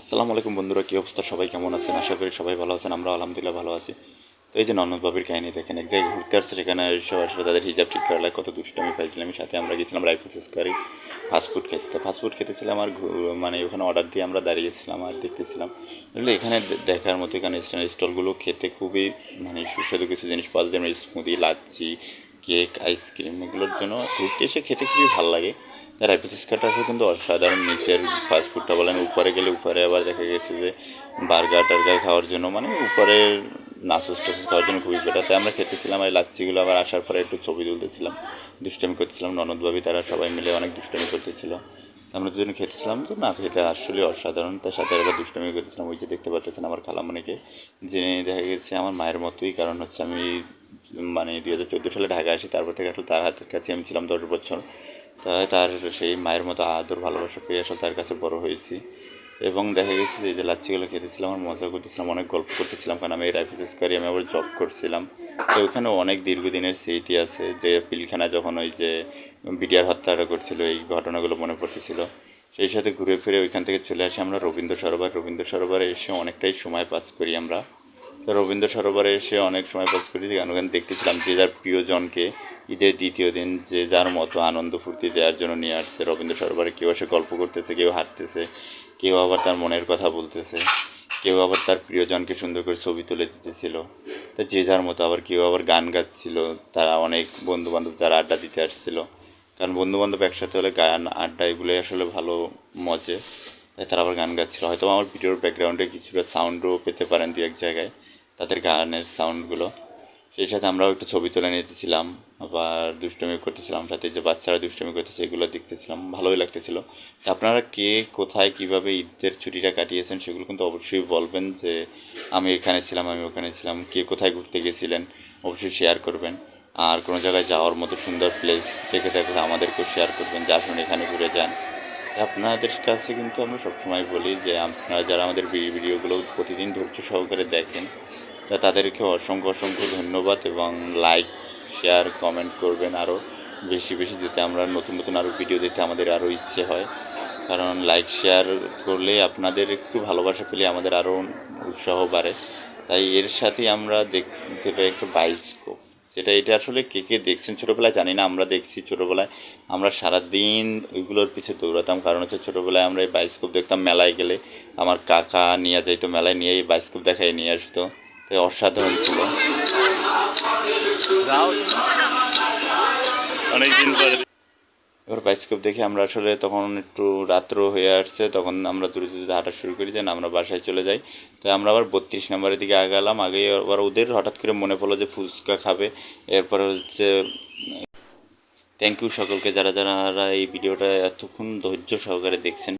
আসসালামু আলাইকুম বন্ধুরা, কী অবস্থা? সবাই কেমন আছেন? আশা করি সবাই ভালো আছেন আমরা আলহামদুলিল্লাহ ভালো আছি। তো এই যে ননদ বাবির কাহিনী দেখেন, এক জায়গায় ঘুরতে আসছে, সেখানে সবার সাথে তাদের হিজাব ঠিক করা কত দুষ্টামি পাইছিলাম। সাথে আমরা গেছিলাম রাইফেল স্কোয়ারে ফাস্টফুড খেতে। তো ফাস্টফুড খেতেছিলাম আর মানে ওখানে অর্ডার দিয়ে আমরা দাঁড়িয়েছিলাম আর দেখতেছিলাম। আসলে এখানে দেখার মতো এখানে স্টলগুলো খেতে খুবই মানে সুস্বাদু কিছু জিনিস পাওয়া যায়, যেমন স্মুদি লাচ্ছি কেক আইসক্রিম এগুলোর জন্য ঘুরতে এসে খেতে খুবই ভালো লাগে। স্কোয়ারটা আসলে কিন্তু অসাধারণ নিচের ফাস্টফুডটা বলেন, উপরে গেলে উপরে আবার দেখা গেছে যে বার্গার টার্গার খাওয়ার জন্য মানে উপরে নাসুস টাসুস খাওয়ার জন্য খুবই বেটার তাই আমরা খেতেছিলাম আর লাচ্ছিগুলো আবার আসার পরে একটু ছবি তুলতেছিলাম, দুষ্টামি করতেছিলাম ননদভাবি তারা সবাই মিলে অনেক দুষ্টামি করতেছিল। আমরা দুজনে খেতেছিলাম তো না, খেতে আসলে অসাধারণ। তার সাথে আবার দুষ্টামি করতেছিলাম, ওই যে দেখতে পাচ্ছেন আমার খালামণিকে যিনি দেখা গেছে আমার মায়ের মতোই, কারণ হচ্ছে আমি মানে দুই হাজার চোদ্দ সালে ঢাকা আসি, তারপর থেকে আসলে তার হাতের কাছে আমি ছিলাম দশ বছর। তাই তার সেই মায়ের মতো আদর ভালোবাসা পেয়ে আসলে তার কাছে বড় হয়েছি। এবং দেখা গেছে যে যে লাচ্ছিগুলো খেতেছিলাম আর মজা করতেছিলাম, অনেক গল্প করতেছিলাম, কারণ আমি এই রাইফেল স্কোয়ারে আমি আবার জব করছিলাম। তো ওখানে অনেক দীর্ঘদিনের স্মৃতি আছে, যে পিলখানা যখন ওই যে বিডিআর হত্যাটা করছিল, এই ঘটনাগুলো মনে পড়তেছিল, সেই সাথে ঘুরে ফিরে ওইখান থেকে চলে আসি আমরা রবীন্দ্র সরোবর। রবীন্দ্র সরোবরে এসে অনেকটাই সময় পাস করি আমরা। তো রবীন্দ্র সরোবরে এসে অনেক সময় পাস করি গান ওখানে দেখতেছিলাম যে, যার প্রিয়জনকে ঈদের দ্বিতীয় দিন যে যার মতো আনন্দ ফুর্তি দেওয়ার জন্য নিয়ে আসছে, রবীন্দ্র সরোবরে কেউ এসে গল্প করতেছে, কেউ হাঁটতেছে, কেউ আবার তার মনের কথা বলতেছে, কেউ আবার তার প্রিয়জনকে সুন্দর করে ছবি তুলে দিতেছিল। তা যে যার মতো আবার কেউ আবার গান গাচ্ছিল, তারা অনেক বন্ধু বান্ধব যারা আড্ডা দিতে আসছিল। কারণ বন্ধু বান্ধব একসাথে হলে গান, আড্ডা এগুলোই আসলে ভালো মজে। তাই তারা আবার গান গাচ্ছিল। হয়তো আমার ভিডিওর ব্যাকগ্রাউন্ডে কিছুটা সাউন্ডও পেতে পারেন দু এক জায়গায়, তাদের গানের সাউন্ডগুলো সেই সাথে আমরাও একটু ছবি তুলে নিতেছিলাম, আবার দুষ্টমি করতেছিলাম, সাথে যে বাচ্চারা দুষ্টমি করতেছে, এগুলো দেখতেছিলাম, ভালোই লাগতেছিল। আপনারা কে, কোথায়, কীভাবে ঈদের ছুটিটা কাটিয়েছেন সেগুলো কিন্তু অবশ্যই বলবেন যে আমি এখানে ছিলাম, আমি ওখানে ছিলাম, কে কোথায় ঘুরতে গেছিলেন অবশ্যই শেয়ার করবেন। আর কোনো জায়গায় যাওয়ার মতো সুন্দর প্লেস দেখে থাকলে আমাদেরকেও শেয়ার করবেন যে আসুন এখানে ঘুরে যান। আপনাদের কাছে কিন্তু আমরা সবসময় বলি যে আপনারা যারা আমাদের ভিডিওগুলো প্রতিদিন ধৈর্য সহকারে দেখেন তা তাদেরকে অসংখ্য অসংখ্য ধন্যবাদ এবং লাইক শেয়ার কমেন্ট করবেন আরও বেশি বেশি, যাতে আমরা নতুন নতুন আরও ভিডিও দিতে আমাদের আরও ইচ্ছে হয়। কারণ লাইক শেয়ার করলে আপনাদের একটু ভালোবাসা পেলে আমাদের আরও উৎসাহ বাড়ে। তাই এর সাথেই আমরা দেখতে পাই একটু বাইস্কোপ যেটা এটা আসলে কে কে দেখছেন? ছোটোবেলায় জানি না, আমরা দেখছি ছোটোবেলায়। আমরা সারাদিন ওইগুলোর পিছে দৌড়াতাম। কারণ হচ্ছে ছোটোবেলায় আমরা এই বাইস্কোপ দেখতাম, মেলায় গেলে। আমার কাকা নিয়ে যাইতো, মেলায় নিয়ে এই বাইস্কোপ দেখাই নিয়ে আসতো। অসাধারণ ছিল। অনেকদিন পরে। এবার বাইস্কোপ দেখে আমরা আসলে তখন একটু রাত্র হয়ে আসছে তখন আমরা দূরে দূরে হাঁটা শুরু করি যে না, আমরা বাসায় চলে যাই। তো আমরা আবার বত্রিশ নম্বরের দিকে আগালাম আগে আবার ওদের হঠাৎ করে মনে পড়ল যে ফুচকা খাবে এরপরে হচ্ছে থ্যাংক ইউ সকলকে যারা যারা এই ভিডিওটা এতক্ষণ ধৈর্য সহকারে দেখছেন।